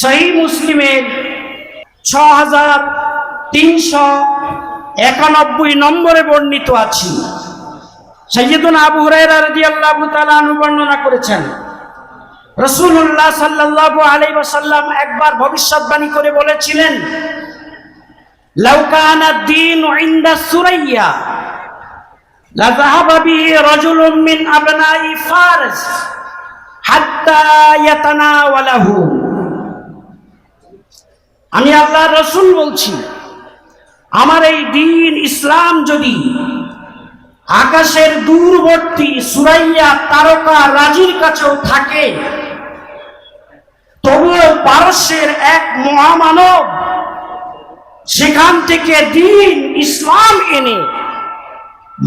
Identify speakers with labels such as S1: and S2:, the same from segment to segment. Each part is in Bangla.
S1: সহি মুসলিমের ছ হাজার তিনশো একানব্বই নম্বরে বর্ণিত আছি। সৈয়দুন আবু হরাইরা রাদিয়াল্লাহু তাআলা বর্ণনা করেছেন, রাসূলুল্লাহ সাল্লাল্লাহু আলাইহি ওয়াসাল্লাম একবার ভবিষ্যৎবাণী করে বলেছিলেন, লাউ কানা দ্বীন ইনদা সুরাইয়া, লা যাহাবা বিহি রাজুলুম মিন আবনাই ফারস হাত্তা আমি আল্লাহ রসুল বলছি, আমার এই দিন ইসলাম যদি আকাশের দূরবর্তী সুরাইয়া তারকা রাজির কাছেও থাকে, তবুও পারস্যের এক মহামানব সেখান থেকে দিন ইসলাম এনে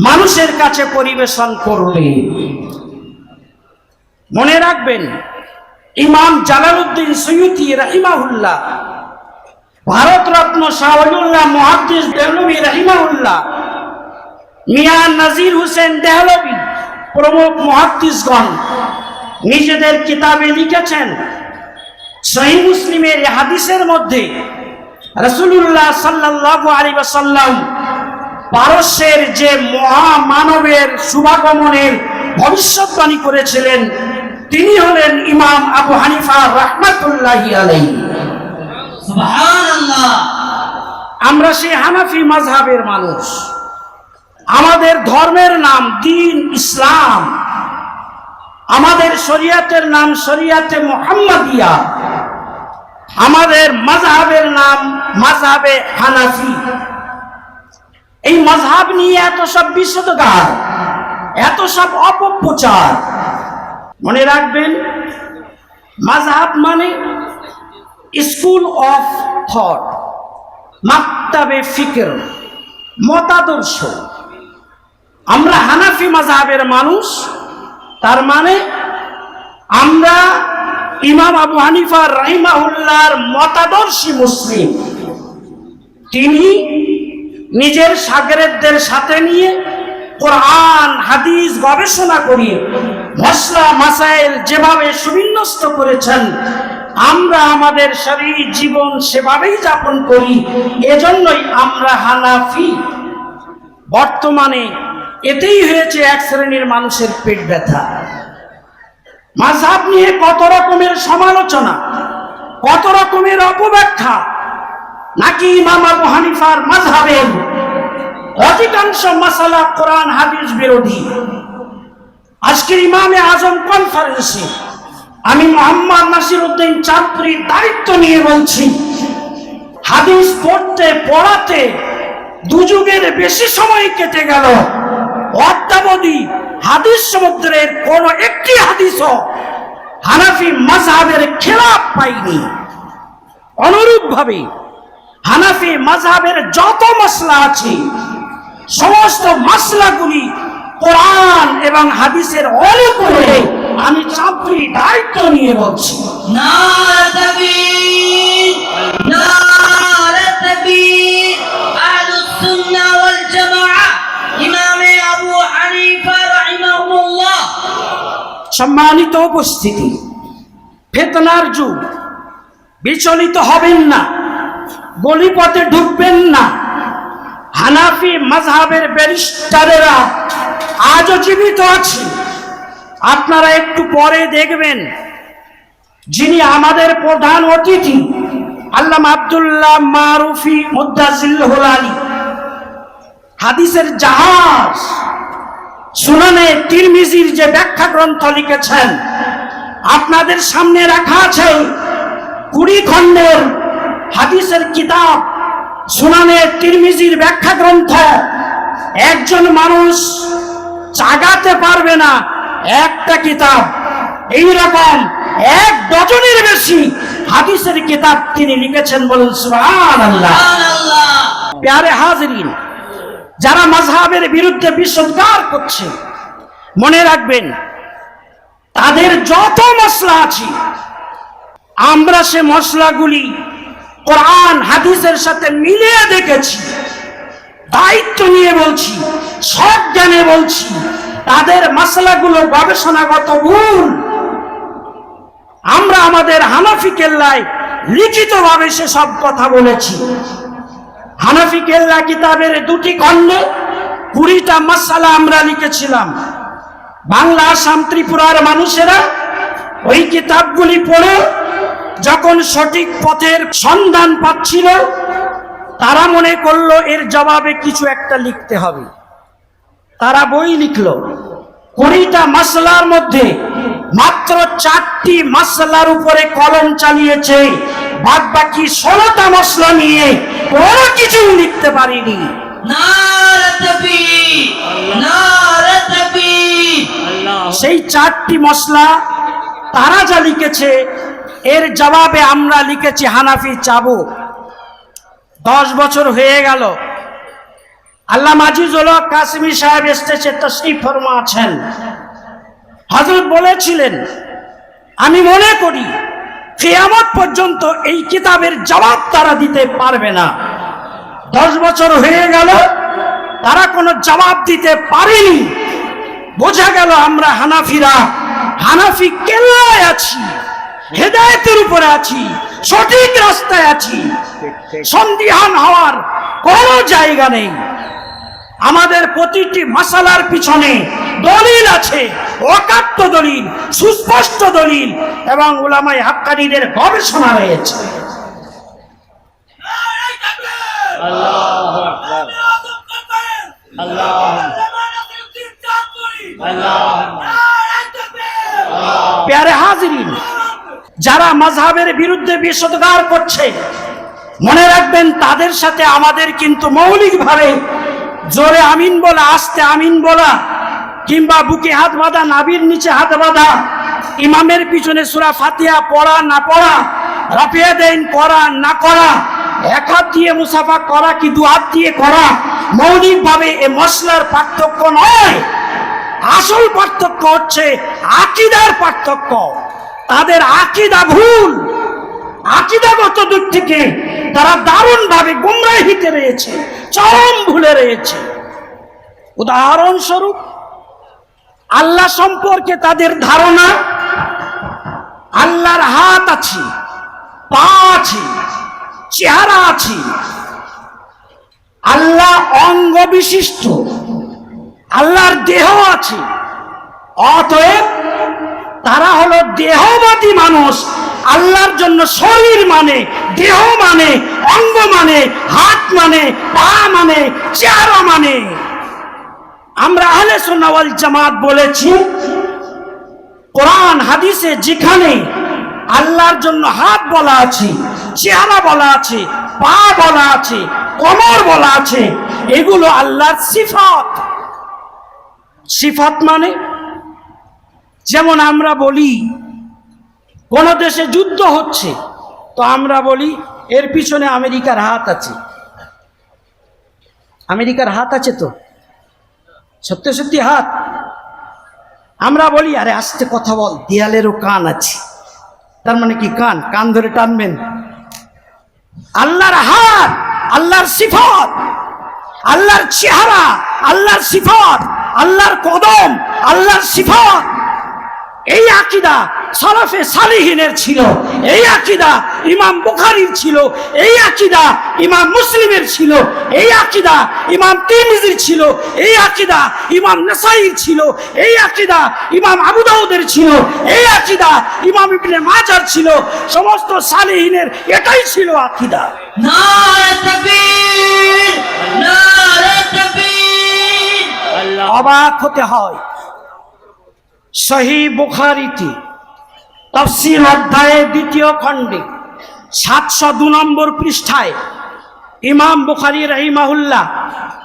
S1: মানুষের কাছে পরিবেশন করবে। মনে রাখবেন, ইমাম জালালউদ্দিন সৈয়দি রাহিমাহুল্লাহ ভারতরত্ন শাহুল্লাহ মহাদ্দিস দেহলবি রাহিমাহুল্লাহ, মিয়া নাজির হোসেন দেহলবি প্রমুখ মহাদ্দিসগণ নিজেদের কিতাবে লিখেছেন সহি মুসলিমের হাদিসের মধ্যে রসুল্লাহ সাল্লাল্লাহু আলাইহি ওয়াসাল্লাম পারস্যের যে মহামানবের শুভাগমনের ভবিষ্যৎবাণী করেছিলেন, তিনি হলেন ইমাম আবু হানিফা রহমাতুল্লাহি
S2: সুবহানাল্লাহ
S1: আমরা সেই হানাফি মাযহাবের মানুষ। আমাদের ধর্মের নাম দিন ইসলাম। আমাদের শরিয়াতের নাম শরিয়াতে মোহাম্মদিয়া। আমাদের মাযহাবের নাম মাযহাবে হানাফি। এই মাযহাব নিয়ে এত সব বিশুদ্ধগার এত সব অপপ্রচার। মনে রাখবেন, মাযহাব মানে স্কুল অফ থট, মাক্তাবে ফিকর, মতাদর্শ। আমরা হানাফি মাযহাবের মানুষ, তার মানে আমরা ইমাম আবু হানিফা রাহিমাহুল্লাহর মতাদর্শী মুসলিম। তিনি নিজের সাগরেদদের সাথে নিয়ে কোরআন, হাদিস গবেষণা করিয়ে মশলা, মাসাইল যেভাবে সুবিন্যস্ত করেছেন আমরা আমাদের শরীর জীবন সেভাবেই যাপন করি, এজন্যই আমরা হানাফি। বর্তমানে এতেই হয়েছে এক শ্রেণির মানুষের পেট ব্যথা। মাঝহাব নিয়ে কত রকমের সমালোচনা, কত রকমের অপব্যাখ্যা, নাকি ইমাম আবু হানিফার মাঝহাবের অধিকাংশ মাসালা কোরআন হাদিস বিরোধী। আজকের ইমামে আজম কনফারেন্সে আমি মোহাম্মদ নাসির উদ্দিন চাঁদপুরীর দায়িত্ব নিয়ে বলছি, হাদিস পড়তে, পড়াতে দুযুগের বেশি সময় কেটে গেল। অদ্যাবধি হাদিস সমুদ্রের কোন একটি হাদিসও হানাফি মাযহাবের খেলাপ পাইনি। অনুরূপভাবে হানাফি মাযহাবের যত মশলা আছে, সমস্ত মশলাগুলি কোরআন এবং হাদিসের অনুকূলে আমি চাকরি দায়িত্ব নিয়ে বলছি।
S2: হানিফা
S1: সম্মানিত উপস্থিতি ফেতনার যুগ। বিচলিত হবেন না গলিপথে ঢুকবেন না। হানাফি মাযহাবের ব্যারিস্টারেরা আজও জীবিত আছে আপনারা একটু পরে দেখবেন যিনি আমাদের প্রধান অতিথি আল্লাহ আব্দুল্লাহ মারুফি মুদাজিল্লাহুল আলী। হাদিসের জাহাজ, সুনানে তিরমিজির যে ব্যাখ্যা গ্রন্থ লিখেছেন, আপনাদের সামনে রাখা আছে কুড়ি খণ্ডের হাদিসের কিতাব, সুনানে তিরমিজির ব্যাখ্যা গ্রন্থ একজন মানুষ চাগাতে পারবে না একটা কিতাব এই রকম এক ডজনের বেশি হাদিসের কিতাব তিনি লিখেছেন বলুন সুবহানাল্লাহ।
S2: সুবহানাল্লাহ।
S1: প্যারে হাজরিন যারা মাঝহাবের বিরুদ্ধে বিষোদ্গার করছে মনে রাখবেন তাদের যত মশলা আছে আমরা সে মশলাগুলি কোরআন হাদিসের সাথে মিলিয়ে দেখেছি দায়িত্ব নিয়ে বলছি সব জ্ঞানে বলছি তাদের মশলাগুলো গবেষণাগত ভুল। আমরা আমাদের হানাফি কেল্লায় লিখিতভাবে সে সব কথা বলেছি। হানাফি কেল্লা কিতাবের দুটি খণ্ডে কুড়িটা মাসালা আমরা লিখেছিলাম। বাংলা, আসাম, ত্রিপুরার মানুষেরা ওই কিতাবগুলি পড়ে যখন সঠিক পথের সন্ধান পাচ্ছিল, তারা মনে করল এর জবাবে কিছু একটা লিখতে হবে। তারা বই লিখলো। কুড়িটা মাসলার মধ্যে মাত্র চারটি মাসলার উপরে কলম চালিয়েছে। বাদ বাকি ষোলোটা মশলা নিয়ে কোনো কিছু লিখতে পারিনি। সেই চারটি মশলা তারা যা লিখেছে এর জবাবে আমরা লিখেছি হানাফি চাবো দশ বছর হয়ে গেল। আল্লাহ আজিজুল হক কাশ্মীর সাহেব এসেছে তশরিফ ফরমা আছেন হজরত বলেছিলেন, আমি মনে করি, কেয়ামত পর্যন্ত এই কিতাবের জবাব তারা দিতে পারবে না। দশ বছর হয়ে গেল, তারা কোনো জবাব দিতে পারেনি। বোঝা গেল আমরা হানাফিরা, হানাফি কেল্লায় আছি, হেদায়তের উপরে আছি, সঠিক রাস্তায় আছি। সন্দিহান হওয়ার কোনো জায়গা নেই। আমাদের প্রতিটি মশালার পিছনে দলিল আছে অকাট্য দলিল সুস্পষ্ট দলিল এবং উলামাই হাক্কানিদের গবেষণা রয়েছে। প্যারে হাজিরিন যারা মাঝহাবের বিরুদ্ধে বিষোদ্গার করছে মনে রাখবেন তাদের সাথে আমাদের কিন্তু মৌলিকভাবে জোরে আমিন বলা, আস্তে আমিন বলা, কিংবা বুকে হাত বাঁধা নাবির নিচে হাত বাঁধা, ইমামের পিছনে সুরা ফাতিয়া পড়া, না পড়া, রাফিয়া দেন করা, না করা, এক হাত দিয়ে মুসাফা করা কি দু হাত দিয়ে করা? মৌলিকভাবে এ মশলার পার্থক্য নয়। আসল পার্থক্য হচ্ছে আকিদার পার্থক্য। তাদের আকিদা ভুল। আকিদাগত দিক থেকে তারা দারুণ ভাবে গুমরাহিতে রয়েছে, চরম ভুলে রয়েছে। উদাহরণস্বরূপ, আল্লাহ সম্পর্কে তাদের ধারণা, আল্লাহর হাত আছে, পা আছে, চেহারা আছে। আল্লাহ অঙ্গ বিশিষ্ট, আল্লাহর দেহ আছে। অতএব তারা হলো দেহবাদী মানুষ আল্লাহর জন্য শরীর মানে দেহ মানে অঙ্গ মানে হাত মানে পা মানে চেহারা মানে। আমরা আহলে সোনাওয়াল জামাত বলেছি, কোরআন, হাদিসে যেখানে আল্লাহর জন্য হাত বলা আছে, চেহারা বলা আছে, পা বলা আছে, কমর বলা আছে, এগুলো আল্লাহর সিফাত। সিফাত মানে যেমন আমরা বলি কোন দেশে যুদ্ধ হচ্ছে, তো আমরা বলি এর পিছনে আমেরিকার হাত আছে। আমেরিকার হাত আছে তো? সত্যি সত্যি হাত? আমরা বলি, আরে আস্তে কথা বল, দেয়ালেরও কান আছে। তার মানে কি কান? কান ধরে টানবেন। আল্লাহর হাত, আল্লাহর সিফত, আল্লাহর চেহারা, আল্লাহর সিফত, আল্লাহর কদম, আল্লাহর সিফত। এই আকিদা সরফে সালিহিনের ছিল এই আকিদা ইমাম বুখারির ছিল এই আকিদা ইমাম মুসলিমের ছিল এই আকিদা ইমাম তিরমিজির ছিল এই আকিদা ইমাম নাসাইর ছিল এই আকিদা ইমাম আবু দাউদের ছিল এই আকিদা ইমাম ইবনে মাজার ছিল সমস্ত সালিহিনের এটাই ছিল আকিদা।
S2: নারে
S1: অবাক হতে হয়। সহি বুখারিতে তফসিল অধ্যায়ের দ্বিতীয় খণ্ডে, সাতশো দু নম্বর পৃষ্ঠায় ইমাম বুখারি রহিমাহুল্লাহ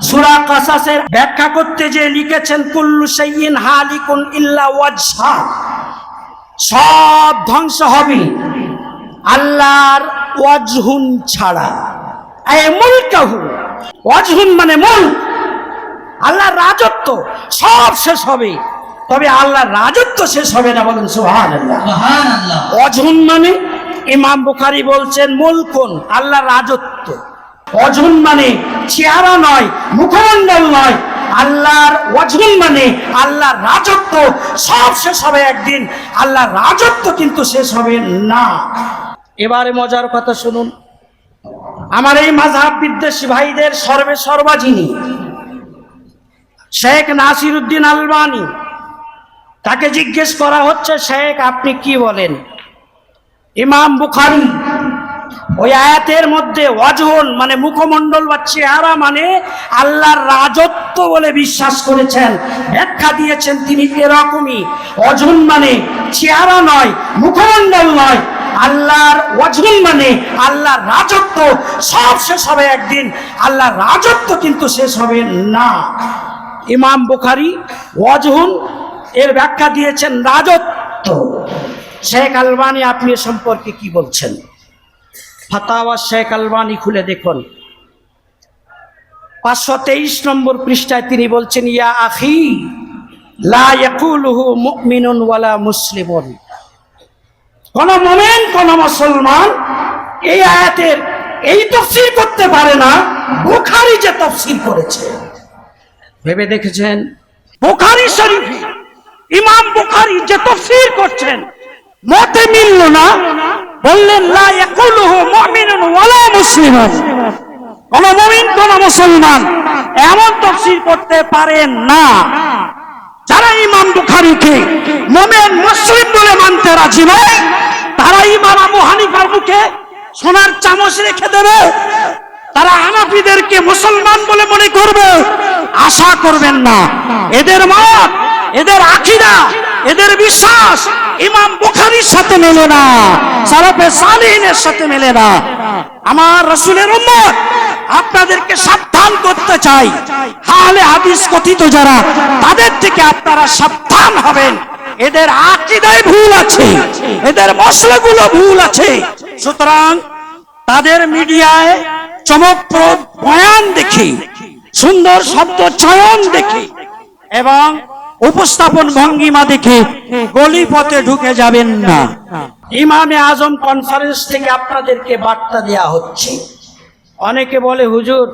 S1: সুরা কাসাসের ব্যাখ্যা করতে যে লিখেছেন, কুল্লু সাইয়িন হালিকুন ইল্লা ওয়াজহা। সব ধ্বংস হবে আল্লাহর ওয়াজহুন ছাড়া। এ মুলকাহু, ওয়াজহুন মানে মুলক, আল্লাহর রাজত্ব সব শেষ হবে। তবে আল্লাহর রাজত্ব শেষ হবে না বলেন সুহান
S2: সুবহানাল্লাহ।
S1: মানে ইমাম বুখারি বলছেন মুলকুন আল্লাহর রাজত্ব। অঝুন মানে চেহারা নয় মুখমণ্ডল নয়। আল্লাহর অঝুন মানে আল্লাহর রাজত্ব। সব শেষ হবে একদিন আল্লাহর রাজত্ব কিন্তু শেষ হবে না। এবারে মজার কথা শুনুন আমার এই মাঝহাব বিদ্বেষী ভাইদের সর্বে সর্বা যিনি শেখ নাসির উদ্দিন আলবানি তাকে জিজ্ঞেস করা হচ্ছে, শেখ, আপনি কি বলেন? ইমাম বুখারি ওই আয়াতের মধ্যে অজন মানে মুখমণ্ডল বা চেহারা মানে আল্লাহর রাজত্ব বলে বিশ্বাস করেছেন, ব্যাখ্যা দিয়েছেন তিনি এরকমই। অজন মানে চেহারা নয়, মুখমণ্ডল নয়, আল্লাহর ওয়াজুন মানে আল্লাহর রাজত্ব। সব শেষ হবে একদিন, আল্লাহর রাজত্ব কিন্তু শেষ হবে না। ইমাম বুখারি ওয়াজহুন এর ব্যাখ্যা দিয়েছেন রাজত্ব। শেখ আলবানি, আপনি সম্পর্কে কি বলছেন? ফাতাওয়া শেখ আলবানি খুলে দেখুন। পাঁচশো তেইশ নম্বর পৃষ্ঠায় তিনি বলছেন, ইয়া আখি, লা ইয়াকুলুহু মুমিনুন ওয়ালা মুসলিমুন। কোন মোমেন, কোন মুসলমান এই আয়াতের এই তফসির করতে পারে না, বুখারি যে তফসির করেছে। ভেবে দেখেছেন? বুখারি শরীফ ইমাম বুখারি যে তফসির করছেন, মতে মিলল না। বললেন, লা ইয়াকুলুহু মুমিনুন ওয়ালা মুসলিমুন। কোন মুমিন, কোন মুসলমান এমন তফসির করতে পারেন না। যারা ইমাম বুখারীকে মোমেন, মুসলিম বলে মানতে রাজি নয়, তারা ইমাম আবু হানিফার মুখে সোনার চামচ রেখে দেবে। তারা হানাফিদেরকে মুসলমান বলে মনে করবে। আশা করবেন না। এদের মত এদের আকিদা, এদের বিশ্বাস ইমাম বুখারীর সাথে মেলে না সারাফে সালিহিনের সাথে মেলে না। আমার রসুলের উম্মত, আপনাদেরকে সাবধান করতে চাই। তাহলে হাদিস কথিত যারা, তাদের থেকে আপনারা সাবধান হবেন। এদের আকিদায় ভুল আছে, এদের মশলাগুলো ভুল আছে। সুতরাং তাদের মিডিয়ায় চমকপ্রদ বয়ান দেখি, সুন্দর শব্দ চয়ন দেখি, এবং উপস্থাপন ভঙ্গিমা দেখে গলি পথে ঢুকে যাবেন না। ইমামে আজম কনফারেন্স থেকে আপনাদেরকে বার্তা দেয়া হচ্ছে। অনেকে বলে, হুজুর,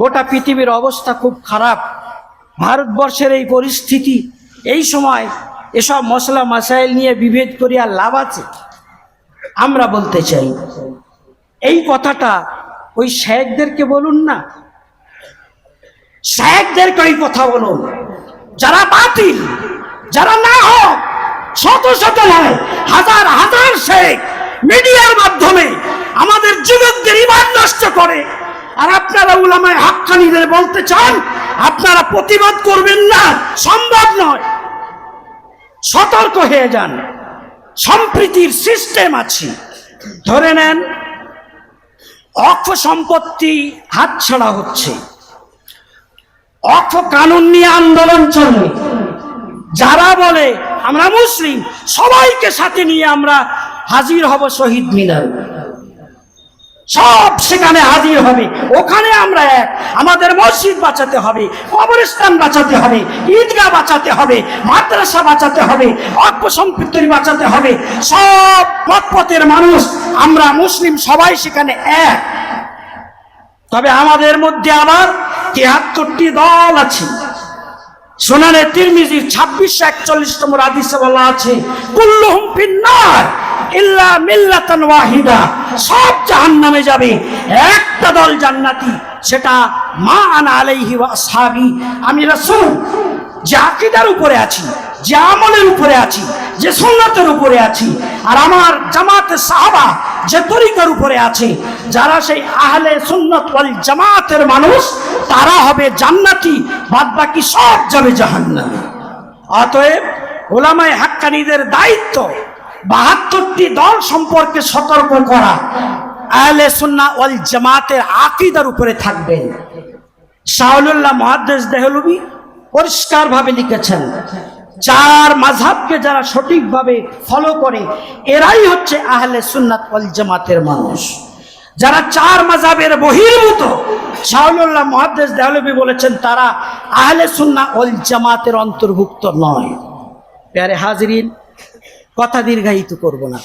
S1: গোটা পৃথিবীর অবস্থা খুব খারাপ। ভারতবর্ষের এই পরিস্থিতি, এই সময় এসব মশলা মাসাইল নিয়ে বিভেদ করিয়া লাভ আছে? আমরা বলতে চাই, এই কথাটা ওই শেখদেরকে বলুন না। শেখদেরকে ওই কথা বলুন। যারা বাতিল, যারা না হোক শত শত নয়, হাজার হাজার শেখ মিডিয়ার মাধ্যমে আমাদের যুবকদের ইমান নষ্ট করে। আর আপনারা উলামায় হাক্কানিদের বলতে চান, আপনারা প্রতিবাদ করবেন না, সম্ভব নয়। সতর্ক হয়ে যান। সম্প্রীতির সিস্টেম আছে। ধরে নেন অক্ষ সম্পত্তি হাতছাড়া হচ্ছে। অক্ষ কানুন নিয়ে আন্দোলন চলবে। যারা বলে আমরা মুসলিম, সবাইকে সাথে নিয়ে আমরা হাজির হব শহীদ মিনার। সব সেখানে হাজির হবে। ওখানে আমরা এক। আমাদের মসজিদ বাঁচাতে হবে, কবরস্থান বাঁচাতে হবে, ঈদগাহ বাঁচাতে হবে, মাদ্রাসা বাঁচাতে হবে অল্প সম্পত্তি বাঁচাতে হবে। সব পথপথের মানুষ, আমরা মুসলিম সবাই সেখানে এক। তবে আমাদের মধ্যে আবার তিয়াত্তরটি দল আছে। সোনানে তিরমিজির ছাব্বিশশো একচল্লিশতম রাদিসে বলা আছে, কুল্লুহুম ফিন্নার ইল্লা মিল্লাতান ওয়াহিদা। সব জাহান্নামে যাবে। একটা দল জান্নাতি, সেটা মা আনা আলাইহি ওয়া আসহাবি। আমি রাসূল যে আকিদার উপরে আছি, যে আমলের উপরে আছি, যে সুন্নতের উপরে আছি, আর আমার জামাতে সাহাবা যে তরিকার উপরে আছে, যারা সেই আহলে সুন্নত ওয়াল জামাতের মানুষ, তারা হবে জান্নাতি বাদ বাকি সব যাবে জাহান্নামে। অতএব ওলামায় হাক্কানিদের দায়িত্ব বাহাত্তরটি দল সম্পর্কে সতর্ক করা, আহলে সুন্না ওয়াল জামাতের আকিদার উপরে থাকবেন। শাহুল্লাহ মহাদ্দেশ দেহলবি পরিষ্কারভাবে লিখেছেন চার মাঝহাবকে যারা সঠিকভাবে ফলো করে, এরাই হচ্ছে আহলে সুন্নাত ওয়াল জামাতের মানুষ। যারা চার মাঝহাবের বহির্ভূত শাহুল্লাহ মহাদেশ দেহলবি বলেছেন, তারা আহলে সুন্না অল জামাতের অন্তর্ভুক্ত নয়। প্যারে হাজরিন, কথা দীর্ঘায়িত করব না।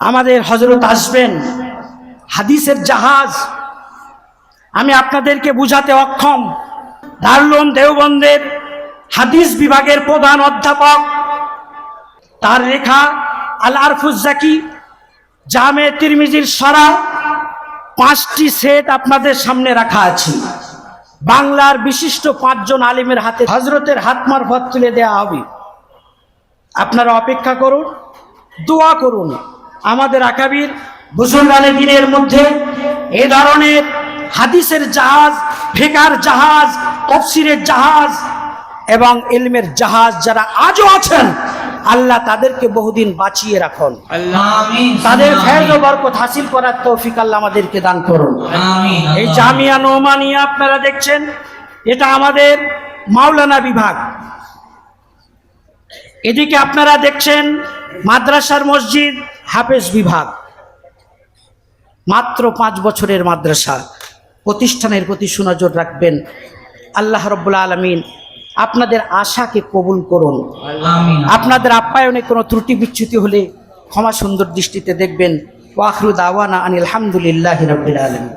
S1: আমাদের হজরত আসবেন, হাদিসের জাহাজ। আমি আপনাদেরকে বুঝাতে অক্ষম। দারুলম দেওবন্দের হাদিস বিভাগের প্রধান অধ্যাপক। তার লেখা আল আরফুজ জাকি জামে তিরমিজির সরা পাঁচটি সেট আপনাদের সামনে রাখা আছে। বাংলার বিশিষ্ট পাঁচজন আলিমের হাতে হজরতের হাত মারফত তুলে দেওয়া হবে। আপনারা অপেক্ষা করুন, দোয়া করুন। আমাদের আকাবির বুজুর্গানে দিনের মধ্যে এ ধরনের হাদিসের জাহাজ ফেকার জাহাজ তফসিরের জাহাজ এবং ইলমের জাহাজ যারা আজও আছেন আল্লাহ তাদেরকে বহুদিন বাঁচিয়ে রাখুন। তাদের ফেজ ও বরকত হাসিল করার তৌফিক আল্লাহ আমাদেরকে দান করুন। এই জামিয়া নোমানিয়া আপনারা দেখছেন এটা আমাদের মাওলানা বিভাগ। এদিকে আপনারা দেখছেন মাদ্রাসার মসজিদ হাফেজ বিভাগ। মাত্র পাঁচ বছরের মাদ্রাসা। প্রতিষ্ঠানের প্রতি সুনজর রাখবেন। আল্লাহ রব্বুল আলমিন আপনাদের আশাকে কবুল করুন। আপনাদের আপ্যায়নে কোনো ত্রুটি বিচ্যুতি হলে ক্ষমা সুন্দর দৃষ্টিতে দেখবেন। ওয়াখরুদ আওয়ানা আনিল আলহামদুলিল্লাহ রবিল আলমী